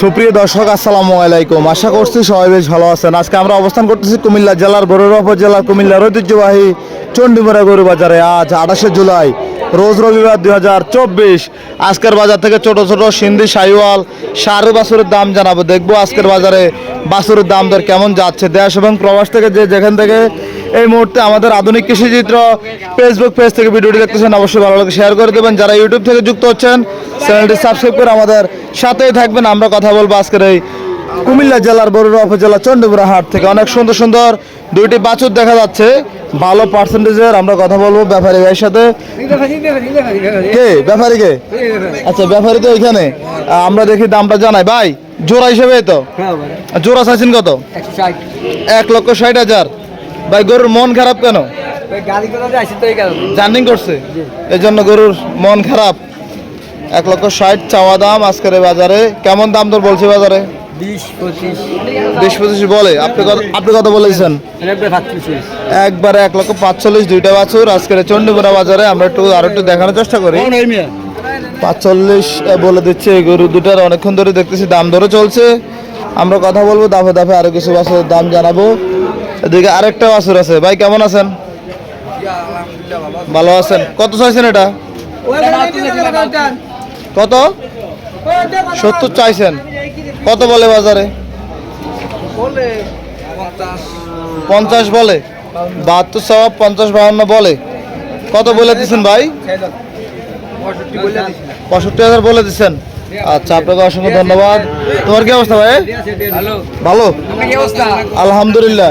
সুপ্রিয় দর্শক, আসসালামু আলাইকুম। আশা করছি সবাই বেশ ভালো আছেন। আজকে আমরা অবস্থান করতেছি কুমিল্লা জেলার বড়ুয়া উপজেলার কুমিল্লার ঐতিহ্যবাহী চণ্ডীমুড়া গরু বাজারে আজ আঠাশে জুলাই রোজ রবিবার দুই হাজার চব্বিশ। আজকের বাজার থেকে ছোট ছোট সিন্ধি সাইওয়াল সারু বাছুরের দাম জানাব। দেখব আজকের বাজারে বাছুরের দাম দর কেমন যাচ্ছে। দেশ এবং প্রবাস থেকে যে যেখান থেকে এই মুহূর্তে আমাদের আধুনিক কৃষি চিত্র ফেসবুক পেজ থেকে ভিডিওটি দেখতেছেন, অবশ্যই ভালো লাগে শেয়ার করে দেবেন। যারা ইউটিউব থেকে যুক্ত হচ্ছেন চ্যানেলটি সাবস্ক্রাইব করে আমাদের সাথেই থাকবেন। আমরা কথা বলব আজকের এই কুমিল্লা জেলার বরুড়া উপজেলা চন্ডীপুরা হাট থেকে অনেক সুন্দর সুন্দর দুইটি বাছুর দেখা যাচ্ছে। ভালো পার্সেন্টেজের আমরা কথা বলব ব্যাপারী ভাইয়ের সাথে। কে? ব্যাপারী কে আচ্ছা ব্যাপারী তো এখানে। আমরা দেখি দামটা জানাই। ভাই জোড়া হিসেবে তো? জোড়া চাইছেন কত? এক লক্ষ ষাট হাজার। ভাই গরুর মন খারাপ কেন? জার্নিং করছে? এই জন্য গরুর মন খারাপ। এক লক্ষ ষাট চাওয়া দাম আজকের বাজারে। কেমন দাম দর বলছে বাজারে? বিশ পঁচিশ। বলে। আপনি আপনি কত বলেছেন? একবারে এক লক্ষ পাঁচচল্লিশ দুইটা বাছুর। আজকের এই চণ্ডীপুরা বাজারে আমরা একটু আরও একটু দেখানোর চেষ্টা করি। পাঁচচল্লিশ বলে দিচ্ছে এই গরু দুটার। অনেকক্ষণ ধরে দেখতেছি দাম ধরে চলছে। আমরা কথা বলব দাফে দাফে আরও কিছু বাছুরের দাম জানাব। এদিকে আরেকটা বাছুর আছে। ভাই কেমন আছেন? ভালো আছেন। কত চাইছেন এটা? কত? সত্তর চাইছেন। কত বলে বাজারে? পঞ্চাশ। বলে? বাহাত্তর সব পঞ্চাশ বাহান্ন বলে। কত বলে দিচ্ছেন ভাই? পঁয়ষট্টি হাজার বলে দিচ্ছেন আচ্ছা আপনাকে অসংখ্য ধন্যবাদ। তোমার কি অবস্থা ভাই? ভালো। আলহামদুলিল্লাহ।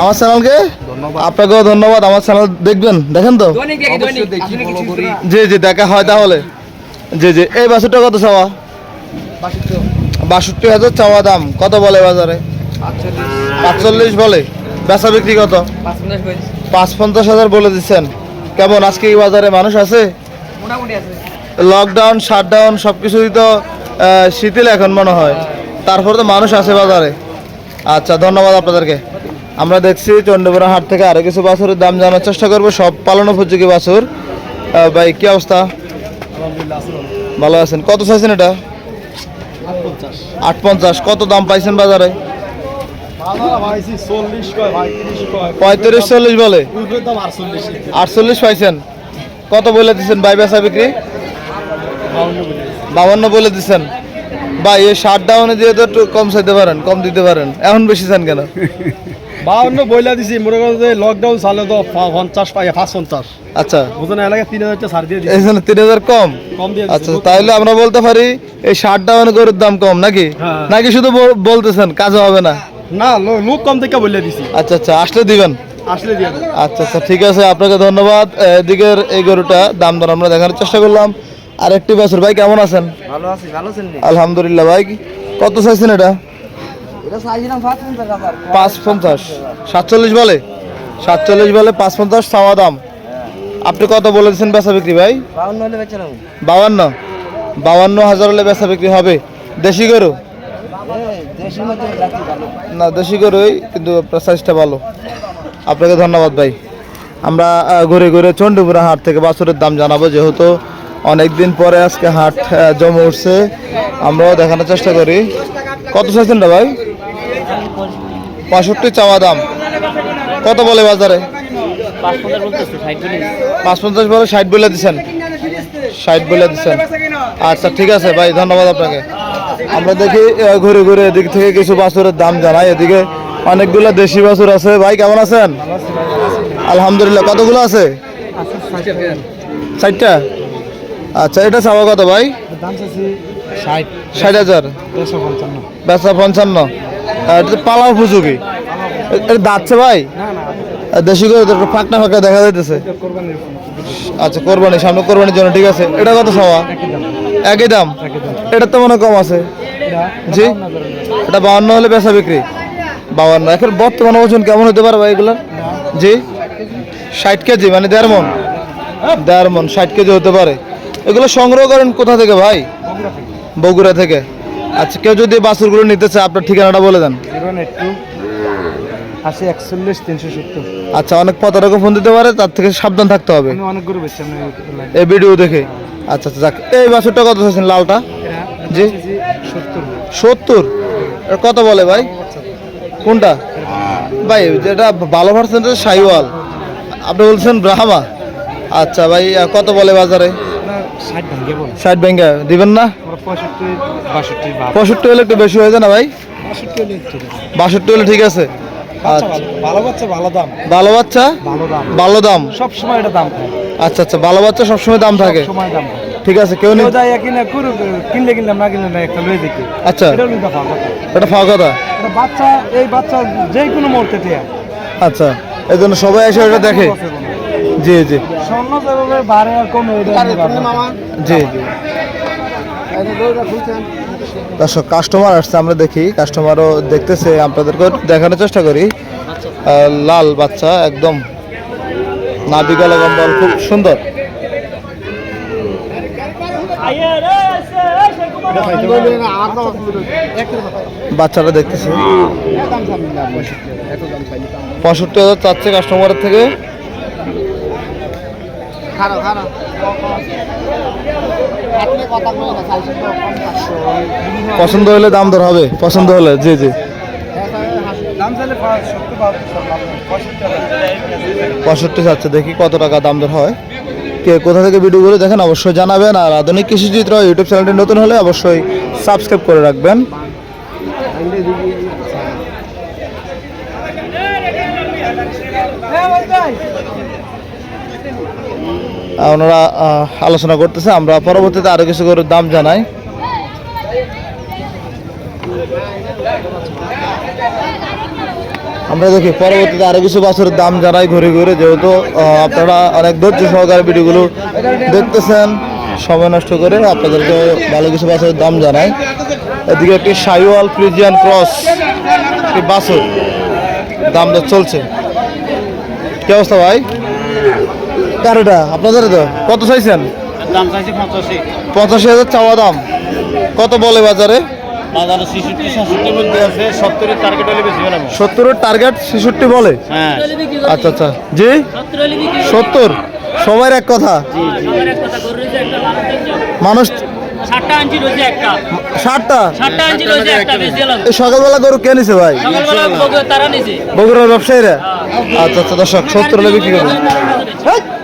আমার চ্যানেলকে? আপনাকেও ধন্যবাদ। আমার চ্যানেল দেখবেন দেখেন তো? জি জি দেখা হয় তাহলে। জি জি। এই বাছুরটা কত চাওয়া বাষট্টি হাজার চাওয়া দাম। কত বলে বাজারে? পাঁচচল্লিশ বলে। বেচা বিক্রি কত? পাঁচ পঞ্চাশ হাজার বলে দিচ্ছেন কেমন? আজকে এই বাজারে মানুষ আছে? লকডাউন শাটডাউন সব কিছুই তো শিথিল এখন মনে হয়। তারপরে তো মানুষ আছে বাজারে। আচ্ছা ধন্যবাদ আপনাদেরকে। আমরা দেখছি চন্ডীপুরা হাট থেকে আরও কিছু বাছুরের দাম জানার চেষ্টা করব। সব পালন উপযোগী বাছুর। ভাই কি অবস্থা? ভালো আছেন। কত চাইছেন এটা? আট পঞ্চাশ কত দাম পাইছেন বাজারে? পঁয়ত্রিশ চল্লিশ বলে। আটচল্লিশ পাইছেন। কত বলে দিচ্ছেন ভাই বেচা বিক্রি? বাবান্ন বলে দিচ্ছেন ভাই, এই শার্ট ডাউনে দিয়ে তো একটু কম চাইতে পারেন, কম দিতে পারেন, এখন বেশি চান কেন? বাউন্ন বইলা দিছি মনে করো যে লকডাউন চালে তো পঞ্চাশ পাই পাঁচ পঞ্চাশ। আচ্ছা। বুঝলেন এলাকায় তিন হাজার ছাড় দিয়ে দিছি। এই জন্য তিন হাজার কম? কম দিয়ে আচ্ছা তাহলে আমরা বলতে পারি এই শার্ট ডাউনে গরুর দাম কম নাকি? হ্যাঁ। নাকি শুধু বলতেছেন কাজে হবে না? না লোক কম থেকে বলে দিছি। আচ্ছা আচ্ছা আসলে দিবেন? আসলে আচ্ছা আচ্ছা ঠিক আছে আপনাকে ধন্যবাদ। এদিকের এই গরুটা দাম দর আমরা দেখানোর চেষ্টা করলাম। আর একটি বছর ভাই কেমন আছেন? ভালো আছি ভালো আছেন আলহামদুলিল্লাহ ভাই কত চাইছেন এটা? পাঁচ পঞ্চাশ। সাতচল্লিশ বলে? সাতচল্লিশ বলে পাঁচ পঞ্চাশ চাওয়া দাম। আপনি কত বলেছেন বেচা বিক্রি ভাই? বাউন্ন বাউান্ন? হাজার হলে বেচা বিক্রি হবে। দেশি গরু? না দেশি গরুই কিন্তু আপনার সাইজটা ভালো। আপনাকে ধন্যবাদ ভাই। আমরা ঘুরে ঘুরে চণ্ডীপুরা হাট থেকে বাছুরের দাম জানাব যেহেতু অনেক দিন পরে আজকে হাট জমে উঠছে। আমরাও দেখানোর চেষ্টা করি। কত চাইছেন ভাই? পঁয়ষট্টি চাওয়া দাম। কত বলে বাজারে? পাঁচ পঞ্চাশ বলে ষাট বলে দিচ্ছেন ষাট বলে দিচ্ছেন আচ্ছা ঠিক আছে ভাই ধন্যবাদ আপনাকে। আমরা দেখি ঘুরে ঘুরে এদিক থেকে কিছু বাছুরের দাম জানাই। এদিকে অনেকগুলো দেশি বাছুর আছে। ভাই কেমন আছেন? আলহামদুলিল্লাহ কতগুলো আছে? ষাটটা আচ্ছা এটা চাওয়া কত ভাই? ষাট। ষাট হাজার। বেচা পঞ্চান্ন। এটা পালা উপযোগী। এটা দাঁতছে ভাই? দেশি করে তো ফাঁকনা ফাঁকা দেখা যাইতেছে। আচ্ছা কোরবানি, সামনে কোরবানির জন্য, ঠিক আছে? এটা কত চাওয়া একই দাম? এটা তো মনে কম আছে। জি? এটা বাউন্ন হলে বেচা বিক্রি। বাউন্ন। এখন বর্তমান ওজন কেমন হতে পারে ভাই এগুলো জি? ষাট কেজি মানে দেড় মন। দেড় মন, ষাট কেজি হতে পারে। এগুলো সংগ্রহ করেন কোথা থেকে ভাই? বগুড়া থেকে। আচ্ছা কেউ যদি বাছুরগুলো নিতে চায় আপনার ঠিকানাটা বলে দেন। আশি একচল্লিশ তিনশো সত্তর। আচ্ছা অনেক পতারকে ফোন দিতে পারে তার থেকে সাবধান থাকতে হবে। অনেক গরু বেশি এই ভিডিও দেখে। আচ্ছা আচ্ছা যাক। এই বাছুরটা কত চাইছেন লালটা? জি। সত্তর। কত বলে ভাই? কোনটা? ভাই যেটা ভালো পার্সেন্টেজ সাইওয়াল। আপনি বলছেন ব্রাহ্মা। আচ্ছা ভাই কত বলে বাজারে? ষাট ভাঙ্গে দিবেন না? পঁয়ষট্টি হলে একটু বেশি হয়ে যায় না ভাই? বাষট্টি হলে ঠিক আছে। আচ্ছা। ভালো বাচ্চা ভালো দাম। ভালো বাচ্চা? ভালো দাম। সব সময় এটা দাম থাকে। আচ্ছা আচ্ছা। ভালো বাচ্চা সবসময় দাম থাকে। সময় দাম ঠিক আছে কেউ যায় কিনে কিনলে কিনলাম না কিনলে না একটা লয়ে দেখি আচ্ছা। এটা হলো দফা এটা ফাও কথা। বাচ্চা এই বাচ্চা যে কোনো মুহূর্তে আচ্ছা। এই জন্য সবাই এসে ওটা দেখে। জি জি। স্বর্ণ যেভাবে বাড়ে আর কমে। জি জি। দর্শক কাস্টমার আসছে আমরা দেখি। কাস্টমারও দেখতেছে আপনাদেরকে দেখানোর চেষ্টা করি। লাল বাচ্চা একদম নাবিকালা গম্বল খুব সুন্দর। বাচ্চাটা দেখতেছে। পঁয়ষট্টি হাজার চাচ্ছে কাস্টমারের থেকে। পছন্দ হলে দাম দর হবে পছন্দ হলে জি জি। পঁয়ষট্টি চাচ্ছে দেখি কত টাকা দাম দর হয়। কে কোথা থেকে ভিডিও ভিডিওগুলো দেখেন অবশ্যই জানাবেন। আর আধুনিক কৃষি চিত্র ইউটিউব চ্যানেলটি নতুন হলে অবশ্যই সাবস্ক্রাইব করে রাখবেন। ওনারা আলোচনা করতেছে। আমরা পরবর্তীতে আরও কিছু করে দাম জানাই। আমরা দেখি পরবর্তীতে আরও কিছু বছরের দাম জানাই ঘুরে ঘুরে, যেহেতু আপনারা অনেক ধৈর্য সহকারে ভিডিওগুলো দেখতেছেন। সময় নষ্ট করে আপনাদেরকে ভালো কিছু বাছরের দাম জানাই। এদিকে একটি সাইওয়াল ফ্রিজিয়ান ক্রস, একটি বাছর দাম চলছে। কি অবস্থা ভাই? কারোটা আপনাদের তো? কত চাইছেন? দাম চাইছে পঁচাশি। পঁচাশি হাজার চাওয়া দাম। কত বলে বাজারে? বাজারে ছেষট্টি সাতষট্টির মধ্যে আছে। সত্তরের টার্গেট হলে বেশি হবে সত্তরের টার্গেট ছেষট্টি বলে? হ্যাঁ। আচ্ছা আচ্ছা। জি? সত্তর? সবার এক কথা? মানুষ সকালবেলা গরু কে নিছে ভাই? সকালবেলা তারা নিছে। বগুড়ার ব্যবসায়ীরা? আচ্ছা আচ্ছা দর্শক সত্তর হলে বিক্রি করবেন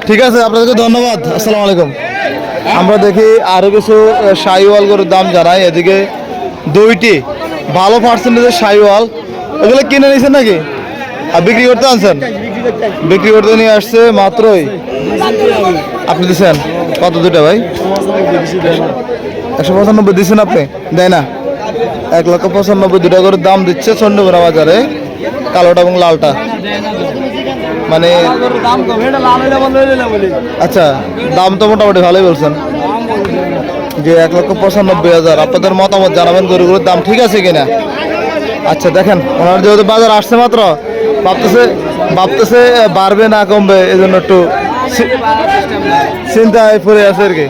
ঠিক আছে, আপনাদেরকে ধন্যবাদ। আসসালামু আলাইকুম। আমরা দেখি আরও কিছু শাহিওয়াল গরুর দাম জানাই। এদিকে দুইটি, ভালো পার্সেন্টেজের শাহিওয়াল। এগুলো কিনে নিয়েছেন নাকি? আর বিক্রি করতে আনছেন? বিক্রি করতে নিয়ে আসছে মাত্রই। আপনি দিচ্ছেন কত দুটা ভাই? একশো পঁচানব্বই দিচ্ছেন আপনি? দেয় না। এক লক্ষ পঁচানব্বই দুটা করে দাম দিচ্ছে চন্ডীপুরা বাজারে, কালোটা এবং লালটা। মানে হয়ে আচ্ছা দাম তো মোটামুটি ভালোই বলছেন যে এক লক্ষ পঁচানব্বই হাজার আপনাদের মতামত জানাবেন গরুগুলোর দাম ঠিক আছে কিনা আচ্ছা দেখেন ওনার যেহেতু বাজার আসছে মাত্র ভাবতেছে ভাবতেছে বাড়বে না কমবে এই জন্য একটু চিন্তায় পড়ে আছে আর কি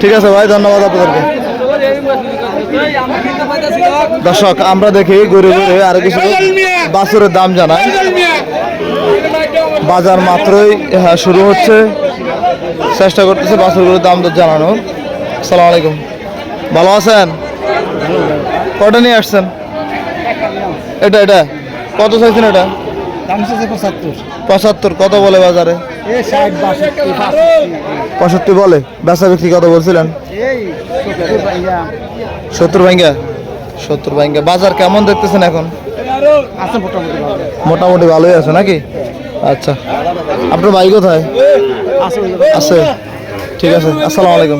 ঠিক আছে ভাই ধন্যবাদ আপনাদেরকে দর্শক আমরা দেখি গরু গরু আরও কিছু বাছুরের দাম জানাই বাজার মাত্রই হ্যাঁ, শুরু হচ্ছে। চেষ্টা করতেছে বাছুরগুলোর দাম দর জানানোর। সালাম আলাইকুম। ভালো আছেন? কটা নিয়ে আসছেন? এটা এটা। কত চাইছেন এটা? পঁচাত্তর। কত বলে বাজারে? পঁয়ষট্টি বলে। বেচা বিক্রি কত বলছিলেন? সত্তর ভাঙ্গা সত্তর ভাঙ্গা বাজার কেমন দেখতেছেন এখন? মোটামুটি ভালোই আছে নাকি? আচ্ছা। আপনার ভাই কোথায়? আছে। ঠিক আছে আসসালামু আলাইকুম।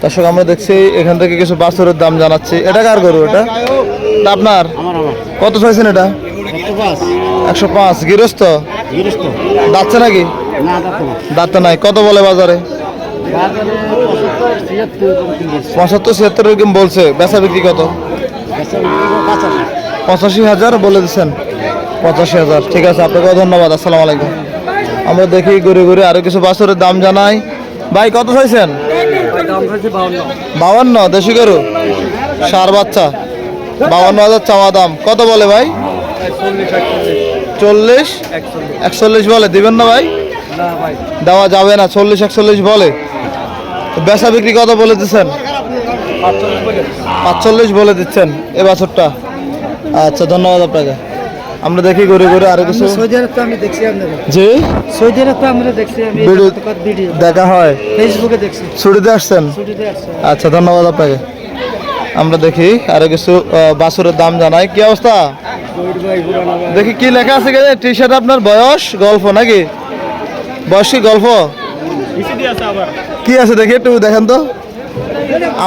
তার দর্শক আমরা দেখছি এখান থেকে কিছু বাছুরের দাম জানাচ্ছি। এটা কার গরু এটা? আপনার? কত চাইছেন এটা? একশো পাঁচ। গৃহস্থ? গিরিস্ত নাকি? না দেখো না। দাঁতে নাই। কত বলে বাজারে? পঁচাত্তর ছিয়াত্তর বলছে। বেচা বিক্রি কত? পঁচাশি হাজার বলে দিচ্ছেন। পঁচাশি হাজার। ঠিক আছে, আপনাকেও ধন্যবাদ, আসসালামু আলাইকুম। আমরা দেখি ঘুরে ঘুরে আরও কিছু বাছুরের দাম জানাই। ভাই, কত চাইছেন? বাউান্ন, দেশি গরু? সার বাচ্চা। বাউান্ন হাজার চাওয়া দাম। কত বলে ভাই? চল্লিশ? একচল্লিশ চল্লিশ একচল্লিশ একচল্লিশ বলে, দিবেন না ভাই না ভাই? দেওয়া যাবে না, চল্লিশ, একচল্লিশ বলে। বেচা বিক্রি কত বলে দিচ্ছেন? পাঁচচল্লিশ বলে দিচ্ছেন এ বছরটা। আচ্ছা ধন্যবাদ আপনাকে। আমরা দেখি ঘুরে ঘুরে আরও কিছু। সৌদি আরব তো আমি দেখছি আপনাকে জি? সৌদি আরব তো আমরা দেখছি আমি ভিডিও ভিডিও দেখা হয়। ফেসবুকে দেখছি। ছুটিতে আসছেন? ছুটিতে আসছে। আচ্ছা ধন্যবাদ আপনাকে। আমরা দেখি আরও কিছু আহ, বাছুরের দাম জানাই। কি অবস্থা? দেখি কি লেখা আছে টি শার্ট আপনার বয়স? গল্প নাকি? বয়স কি গল্প? কি আছে দেখি একটু দেখেন তো।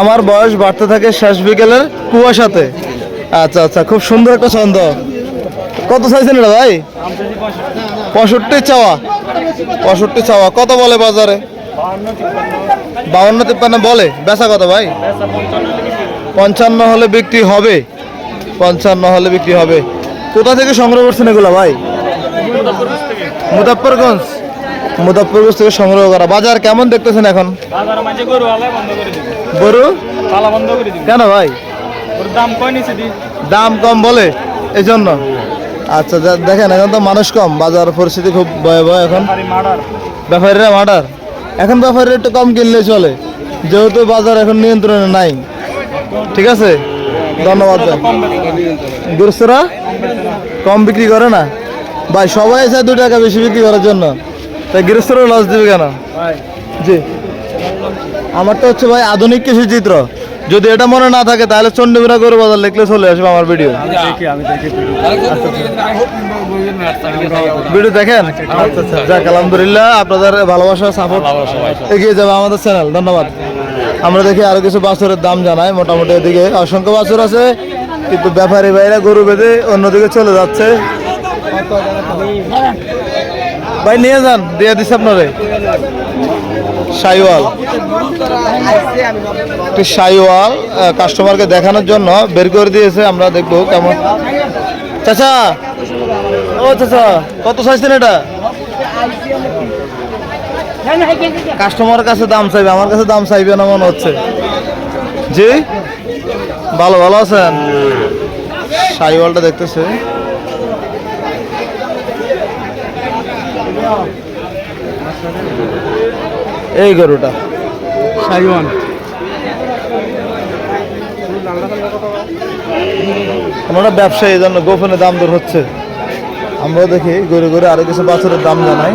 আমার বয়স বাড়তে থাকে শেষ বিকেলের কুয়াশাতে। আচ্ছা আচ্ছা খুব সুন্দর একটা ছন্দ। কত চাইছেন এটা ভাই? পঁয়ষট্টি চাওয়া। পঁয়ষট্টি চাওয়া। কত বলে বাজারে? বাউন্ন তিপ্পান্ন বলে। বেচা কত ভাই? পঞ্চান্ন হলে বিক্রি হবে। পঞ্চান্ন হলে বিক্রি হবে। কোথা থেকে সংগ্রহ করছেন এগুলো ভাই? মুজাফরগঞ্জ মুজাফরগঞ্জ থেকে সংগ্রহ করা। বাজার কেমন দেখতেছেন এখন? গরু কেন ভাই? দাম কম বলে। এই জন্য আচ্ছা দেখেন এখন তো মানুষ কম। বাজার পরিস্থিতি খুব ভয়াবহ এখন। ব্যাপারীরা মার্ডার। এখন ব্যাপারীরা একটু কম কিনলে চলে। যেহেতু বাজার এখন নিয়ন্ত্রণে নাই। ঠিক আছে? ধন্যবাদ গৃহস্থরা কম বিক্রি করে না? ভাই সবাই চায় দু টাকা বেশি বিক্রি করার জন্য। তাই গৃহস্থরা লস দিবে কেন? জি। আমারটা হচ্ছে ভাই আধুনিক কৃষি চিত্র যদি এটা মনে না থাকে তাহলে চন্ডীপুরা গরু বাজার লিখলে চলে আসবে আমার ভিডিও ভিডিও দেখেন? আচ্ছা আচ্ছা। যাক আলহামদুলিল্লাহ আপনাদের ভালোবাসা সাপোর্ট এগিয়ে যাবে আমাদের চ্যানেল ধন্যবাদ। আমরা দেখি আরও কিছু বাছুরের দাম জানাই। মোটামুটি এদিকে অসংখ্য বাছুর আছে কিন্তু ব্যাপারী ভাইরা গরু বেঁধে অন্যদিকে চলে যাচ্ছে। ভাই, নিয়ে যান, দিয়ে দিস আপনারে। সাইওয়াল। একটি সাইওয়াল কাস্টমারকে দেখানোর জন্য বের করে দিয়েছে, আমরা দেখব কেমন। চাচা! ও চাচা, কত চাইছেন এটা? কাস্টমারের কাছে দাম চাইবে, আমার কাছে দাম চাইবে না মনে হচ্ছে। জি? ভালো ভালো আছেন? সাইওয়ালটা দেখতেছে। এই গরুটা। সাইওয়ান। আমরা ব্যবসায়ী জন্য গোপনে দাম দর হচ্ছে। আমরা দেখি ঘুরে ঘুরে আরও কিছু বাছরের দাম জানাই।